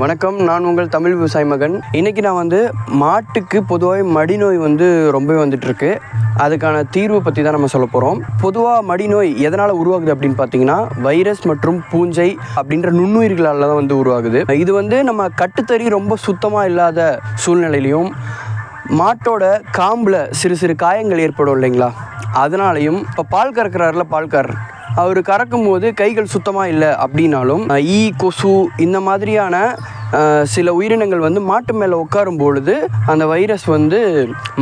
வணக்கம் நான் உங்கள் தமிழ் விவசாய மகன். இன்றைக்கி நான் வந்து மாட்டுக்கு பொதுவாக மடிநோய் வந்து ரொம்பவே வந்துட்டுருக்கு. அதுக்கான தீர்வு பற்றி தான் நம்ம சொல்ல போகிறோம் பொதுவாக மடிநோய் எதனால் உருவாகுது அப்படின்னு பார்த்தீங்கன்னா வைரஸ் மற்றும் பூஞ்சை அப்படின்ற நுண்ணுயிர்களால் தான் வந்து உருவாகுது. இது வந்து நம்ம கட்டுத்தறி ரொம்ப சுத்தமாக இல்லாத சூழ்நிலையிலையும் மாட்டோட காம்பில் சிறு சிறு காயங்கள் ஏற்படும் இல்லைங்களா? அதனாலையும் இப்போ பால் கறக்கிறாருல பால்காரர். அவர் கறக்கும் போது கைகள் சுத்தமாக இல்லை அப்படின்னாலும் ஈ கொசு இந்த மாதிரியான சில உயிரினங்கள் வந்து மாட்டு மேலே உட்காரும் பொழுது அந்த வைரஸ் வந்து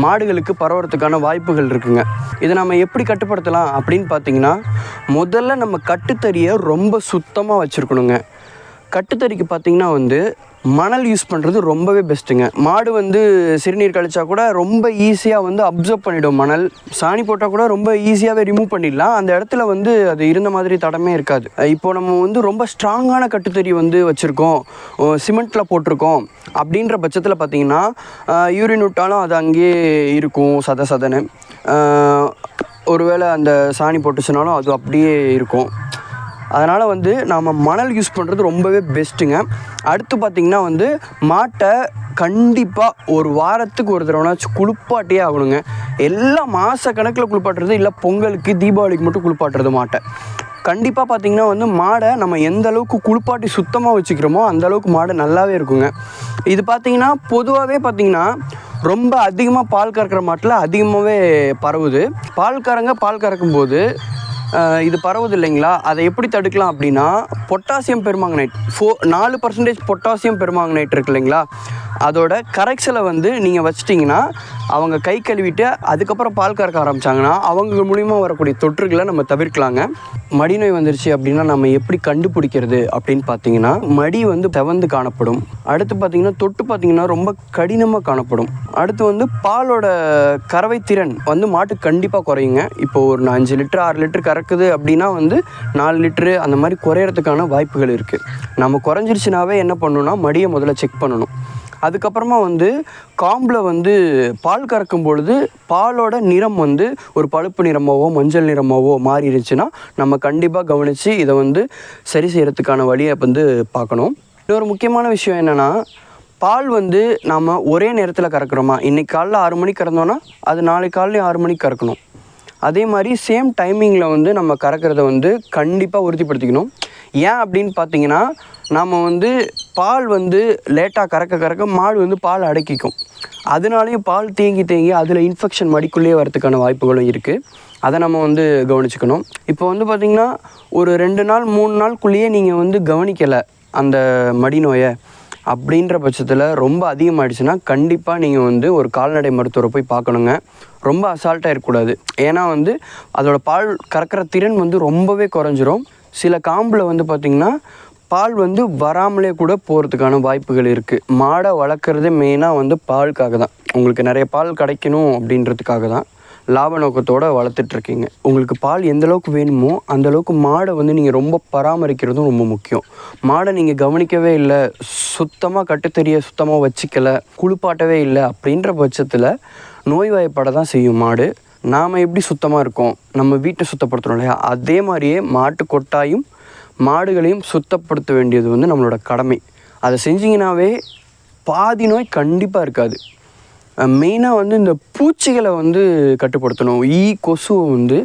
மாடுகளுக்கு பரவறதுக்கான வாய்ப்புகள் இருக்குங்க. இதை நம்ம எப்படி கட்டுப்படுத்தலாம் அப்படின்னு பார்த்தீங்கன்னா முதல்ல நம்ம கட்டுத்தறியை ரொம்ப சுத்தமாக வச்சுருக்கணுங்க. கட்டுத்தறிக்கு பார்த்தீங்கன்னா வந்து மணல் யூஸ் பண்ணுறது ரொம்பவே பெஸ்ட்டுங்க மாடு வந்து சிறுநீர் கழிச்சா கூட ரொம்ப ஈஸியாக வந்து அப்சர்வ் பண்ணிவிடும் மணல். சாணி போட்டால் கூட ரொம்ப ஈஸியாகவே ரிமூவ் பண்ணிடலாம். அந்த இடத்துல வந்து அது இருந்த மாதிரி தடமே இருக்காது. இப்போ நம்ம வந்து ரொம்ப ஸ்ட்ராங்கான கட்டுத்தறி வந்து வச்சுருக்கோம். சிமெண்ட்டில் போட்டிருக்கோம். அப்படின்ற பட்சத்தில் பார்த்தீங்கன்னா யூரின் விட்டாலும் அது அங்கேயே இருக்கும் சத சதன்னு. ஒருவேளை அந்த சாணி போட்டுச்சுனாலும் அது அப்படியே இருக்கும். அதனால் வந்து நாம் மணல் யூஸ் பண்ணுறது ரொம்பவே பெஸ்ட்டுங்க அடுத்து பார்த்திங்கன்னா வந்து மாட்டை கண்டிப்பாக ஒரு வாரத்துக்கு ஒரு தடவைனாச்சும் குளிப்பாட்டியே ஆகணுங்க. எல்லாம் மாத கணக்கில் குளிப்பாட்டுறது இல்லை பொங்கலுக்கு தீபாவளிக்கு மட்டும் குளிப்பாட்டுறது மாட்டை. கண்டிப்பாக பார்த்திங்கன்னா வந்து மாடை நம்ம எந்த அளவுக்கு குளிப்பாட்டி சுத்தமாக வச்சுக்கிறோமோ அந்த அளவுக்கு மாடு நல்லாவே இருக்குங்க. இது பார்த்திங்கன்னா பொதுவாகவே பார்த்திங்கன்னா ரொம்ப அதிகமாக பால் கறக்கிற மாட்டில் அதிகமாகவே பரவுது. பால் கறங்க பால் கறக்கும்போது இது பரவுது இல்லைங்களா அதை எப்படி தடுக்கலாம் அப்படின்னா பொட்டாசியம் பெருமாங்கனைட் ஃபோ நாலு பர்சன்டேஜ் பொட்டாசியம் பெருமாங்கனைட் இருக்கு இல்லைங்களா? அதோட கரைச்சலை வந்து நீங்கள் வச்சிட்டிங்கன்னா அவங்க கை கழுவிட்டு அதுக்கப்புறம் பால் கறக்க ஆரம்பிச்சாங்கன்னா அவங்க மூலிமா வரக்கூடிய தொற்றுகளை நம்ம தவிர்க்கலாங்க. மடிநோய் வந்துருச்சு அப்படின்னா நம்ம எப்படி கண்டுபிடிக்கிறது அப்படின்னு பார்த்தீங்கன்னா மடி வந்து தவந்து காணப்படும். அடுத்து பார்த்தீங்கன்னா தொட்டு பார்த்தீங்கன்னா ரொம்ப கடினமாக காணப்படும். அடுத்து வந்து பாலோட கறவை திறன் வந்து மாட்டு கண்டிப்பாக குறையுங்க. இப்போ ஒரு அஞ்சு லிட்டர் ஆறு லிட்டர் கறக்குது அப்படின்னா வந்து நாலு லிட்டரு அந்த மாதிரி குறையறதுக்கான வாய்ப்புகள் இருக்குது நம்ம குறைஞ்சிருச்சுனாவே என்ன பண்ணணும்னா மடியை முதல்ல செக் பண்ணணும். அதுக்கப்புறமா வந்து காம்பில் வந்து பால் கறக்கும் பொழுது பாலோட நிறம் வந்து ஒரு பழுப்பு நிறமாவோ மஞ்சள் நிறமாவோ மாறிடுச்சுன்னா நம்ம கண்டிப்பாக கவனித்து இதை வந்து சரி செய்கிறதுக்கான வழியை வந்து பார்க்கணும். இன்னொரு முக்கியமான விஷயம் என்னென்னா பால் வந்து நாம் ஒரே நேரத்தில் கறக்கிறோமா? இன்றைக்கி காலைல ஆறு மணிக்கு கறந்தோன்னா அது நாளைக்கு காலையில் ஆறு மணிக்கு கறக்கணும். அதே மாதிரி சேம் டைமிங்கில் வந்து நம்ம கறக்கிறத வந்து கண்டிப்பாக உறுதிப்படுத்திக்கணும். ஏன் அப்படின்னு பார்த்தீங்கன்னா நாம் வந்து பால் வந்து லேட்டாக கறக்க கறக்க மாடு வந்து பால் அடக்கிக்கும். அதனாலையும் பால் தேங்கி தேங்கி அதில் இன்ஃபெக்ஷன் மடிக்குள்ளேயே வரதுக்கான வாய்ப்புகளும் இருக்குது அதை நம்ம வந்து கவனிச்சுக்கணும். இப்போ வந்து பார்த்திங்கன்னா ஒரு ரெண்டு நாள் மூணு நாளுக்குள்ளேயே நீங்கள் வந்து கவனிக்கலை அந்த மடி நோயை அப்படின்ற பட்சத்தில் ரொம்ப அதிகமாகிடுச்சுன்னா கண்டிப்பாக நீங்கள் வந்து ஒரு கால்நடை மருத்துவரை போய் பார்க்கணுங்க. ரொம்ப அசால்ட்டாக இருக்கக்கூடாது. ஏன்னா வந்து அதோட பால் கறக்கிற திறன் வந்து ரொம்பவே குறைஞ்சிரும். சில காம்பில் வந்து பார்த்திங்கன்னா பால் வந்து வராமலே கூட போகிறதுக்கான வாய்ப்புகள் இருக்குது மாடை வளர்க்குறது மெயினாக வந்து பாலுக்காக தான் உங்களுக்கு நிறைய பால் கிடைக்கணும் அப்படின்றதுக்காக தான் லாப நோக்கத்தோடு வளர்த்துட்ருக்கீங்க. உங்களுக்கு பால் எந்தளவுக்கு வேணுமோ அந்த அளவுக்கு மாடை வந்து நீங்கள் ரொம்ப பராமரிக்கிறதும் ரொம்ப முக்கியம். மாடை நீங்கள் கவனிக்கவே இல்லை சுத்தமாக கட்டுத்தறிய சுத்தமாக வச்சுக்கலை குளிப்பாட்டவே இல்லை அப்படின்ற பட்சத்தில் நோய்வாய்ப்பட தான் செய்யும் மாடு. நாம் எப்படி சுத்தமாக இருக்கோம்? நம்ம வீட்டை சுத்தப்படுத்துகிறோம் இல்லையா? அதே மாதிரியே மாட்டு கொட்டாயும் மாடுகளையும் சுத்தப்படுத்த வேண்டியது வந்து நம்மளோட கடமை. அதை செஞ்சிங்கனாவே பாதி நோய் கண்டிப்பாக இருக்காது. மெயினாக வந்து இந்த பூச்சிகளை வந்து கட்டுப்படுத்தணும். ஈ கொசுவை வந்து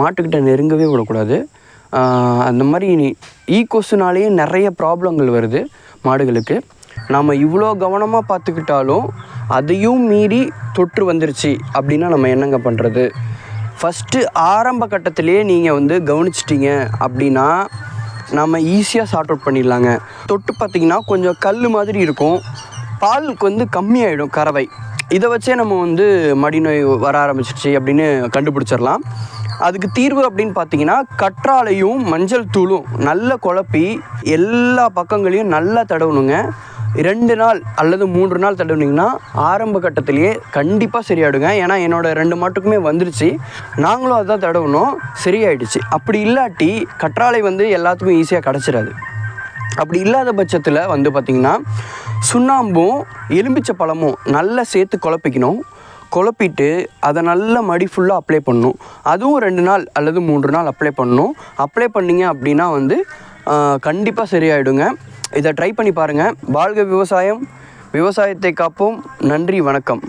மாட்டுக்கிட்ட நெருங்கவே விடக்கூடாது. அந்த மாதிரி ஈ கொசுனாலேயே நிறைய ப்ராப்ளங்கள் வருது மாடுகளுக்கு. நாம் இவ்வளோ கவனமாக பார்த்துக்கிட்டாலும் அதையும் மீறி தொற்று வந்துருச்சு அப்படின்னா நம்ம என்னங்க பண்ணுறது ஃபஸ்ட்டு ஆரம்ப கட்டத்திலேயே நீங்கள் வந்து கவனிச்சிட்டிங்க அப்படின்னா நம்ம ஈஸியாக சார்ட் அவுட் பண்ணிடலாங்க. தொட்டு பார்த்தீங்கன்னா கொஞ்சம் கல் மாதிரி இருக்கும். பாலுக்கு வந்து கம்மியாயிடும் கறவை. இதை வச்சே நம்ம வந்து மடிநோய் வர ஆரம்பிச்சிருச்சு அப்படின்னு கண்டுபிடிச்சிடலாம். அதுக்கு தீர்வு அப்படின்னு பார்த்தீங்கன்னா கற்றாழையும் மஞ்சள் தூளும் நல்ல குழப்பி எல்லா பக்கங்களையும் நல்லா தடவணுங்க. ரெண்டு நாள் அல்லது மூன்று நாள் தடவுனீங்கன்னா ஆரம்ப கட்டத்திலேயே கண்டிப்பாக சரியாயிடுங்க. ஏன்னா என்னோட ரெண்டு மாட்டுக்குமே வந்துருச்சு. நாங்களும் அதான் தடவுனோம். சரியாயிடுச்சு. அப்படி இல்லாட்டி கற்றாழை வந்து எல்லாத்துக்கும் ஈஸியாக கிடச்சிடாது அப்படி இல்லாத பட்சத்தில் வந்து பார்த்திங்கன்னா சுண்ணாம்பும் எலும்பிச்சை பழமும் நல்லா சேர்த்து குழப்பிக்கணும். குழப்பிட்டு அதை நல்லா மடி ஃபுல்லாக அப்ளை பண்ணணும். அதுவும் ரெண்டு நாள் அல்லது மூன்று நாள் அப்ளை பண்ணணும். அப்ளை பண்ணீங்க அப்படின்னா வந்து கண்டிப்பாக சரியாயிடுங்க. இதை ட்ரை பண்ணி பாருங்கள் வாழ்க விவசாயம். விவசாயத்தை காப்போம். நன்றி வணக்கம்.